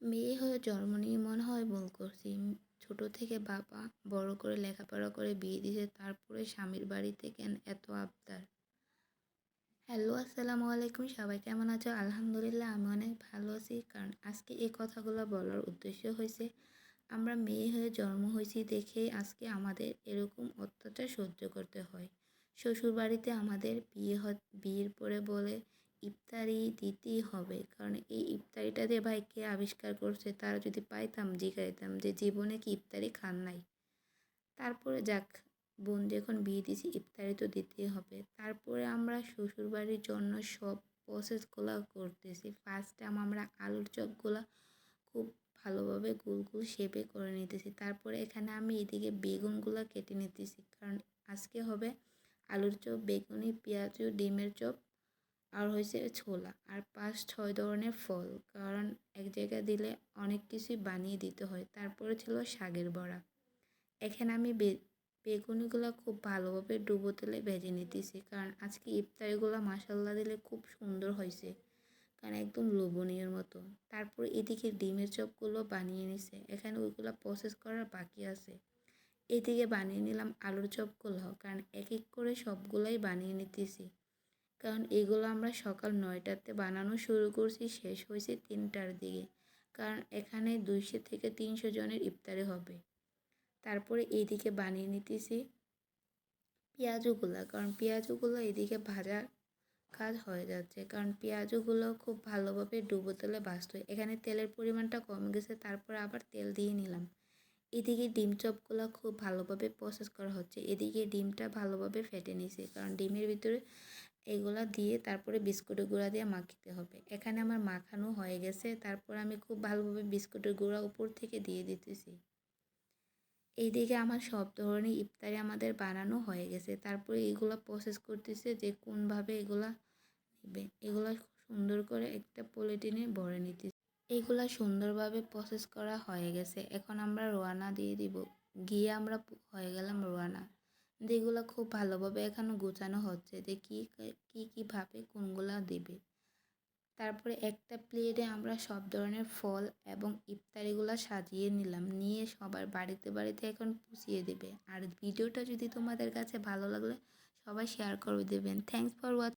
মেয়ে হয়ে জন্ম নিয়ে মনে হয় ভুল করছি। ছোট থেকে বাবা বড় করে লেখাপড়া করে বিয়ে দিয়েছে, তারপরে স্বামীর বাড়িতে কেন এত আবদার? হ্যালো, আসসালামু আলাইকুম, সবাই কেমন আছো? আলহামদুলিল্লাহ, আমি অনেক ভালো আছি। কারণ আজকে এই কথাগুলো বলার উদ্দেশ্য হয়েছে, আমরা মেয়ে হয়ে জন্ম হয়েছি দেখে আজকে আমাদের এরকম অত্যাচার সহ্য করতে হয়। শ্বশুর বাড়িতে আমাদের বিয়ে বিয়ের পরে বলে ইফতারি দিতেই হবে। কারণ এই ইফতারিটা দিয়ে ভাই কে আবিষ্কার করছে তারা যদি পাইতাম জিজ্ঞাইতাম যে জীবনে কি ইফতারি খান নাই। তারপরে যাক বোন যখন বিয়ে দিয়েছি, ইফতারি তো দিতেই হবে। তারপরে আমরা শ্বশুরবাড়ির জন্য সব প্রসেসগুলো করতেছি। ফার্স্ট টাইম আমরা আলুর চপগুলো খুব ভালোভাবে গোল গোল শেপে করে নিতেছি। তারপরে এখানে আমি এদিকে বেগুনগুলো কেটে নিতেছি। কারণ আজকে হবে আলুর চপ, বেগুনি, পেঁয়াজ, ডিমের চপ আর হয়েছে ছোলা। আর পাঁচ, ছয় ধরনের ফল। কারণ এক জায়গায় দিলে অনেক কিছুই বানিয়ে দিতে হয়। তারপরে ছিল শাকের বড়া। এখানে আমি বেগুনিগুলো খুব ভালোভাবে ডুবো তেলে ভেজে নিতেছি। কারণ আজকে ইফতারিগুলো মাসাল্লা দিলে খুব সুন্দর হয়েছে। কারণ একদম লোভনীয়র মতো। তারপর এদিকে ডিমের চপগুলো বানিয়ে নিছে। এখানে ওইগুলো প্রসেস করার বাকি আছে। এদিকে বানিয়ে নিলাম আলুর চপগুলো। কারণ এক এক করে সবগুলোই বানিয়ে নিতেছি। কারণ এগুলো আমরা সকাল নয়টাতে বানানো শুরু করছি, শেষ হয়েছে তিনটার দিকে। কারণ এখানে দুইশো থেকে তিনশো জনের ইফতারে হবে। তারপরে এইদিকে বানিয়ে নিতেছি পেঁয়াজুগুলা, কারণ পেঁয়াজুগুলো এদিকে ভাজা কাজ হয়ে যাচ্ছে। কারণ পেঁয়াজগুলো খুব ভালোভাবে ডুবো তেলে ভাজতে হয় এখানে তেলের পরিমাণটা কমে গেছে, তারপর আবার তেল দিয়ে নিলাম। এদিকে ডিম চপগুলো খুব ভালোভাবে প্রসেস করা হচ্ছে। এদিকে ডিমটা ভালোভাবে ফেটে নিছে কারণ ডিমের ভিতরে এগুলা দিয়ে তারপরে বিস্কুটের গুঁড়া দিয়ে মাখিতে হবে। এখানে আমার মাখানো হয়ে গেছে, তারপর আমি খুব ভালোভাবে বিস্কুটের গুঁড়া উপর থেকে দিয়ে দিতেছি। এইদিকে আমার সব ধরনের ইফতারি আমাদের বানানো হয়ে গেছে। তারপরে এগুলো প্রসেস করতেছে যে কোনভাবে এগুলা নেবে। এগুলা সুন্দর করে একটা পলিটিনে ভরে নিতে এইগুলা সুন্দরভাবে প্রসেস করা হয়ে গেছে। এখন আমরা রোয়ানা দিয়ে দিব। গিয়ে আমরা হয়ে গেলাম রোয়ানা। যেগুলো খুব ভালোভাবে এখানে গোছানো হচ্ছে যে কী কী কীভাবে কোনগুলো দেবে। তারপরে একটা প্লেটে আমরা সব ধরনের ফল এবং ইফতারিগুলো সাজিয়ে নিলাম। নিয়ে সবার বাড়িতে বাড়িতে এখন পুষিয়ে দেবে। আর ভিডিওটা যদি তোমাদের কাছে ভালো লাগলে সবাই শেয়ার করে দেবেন। Thanks for watch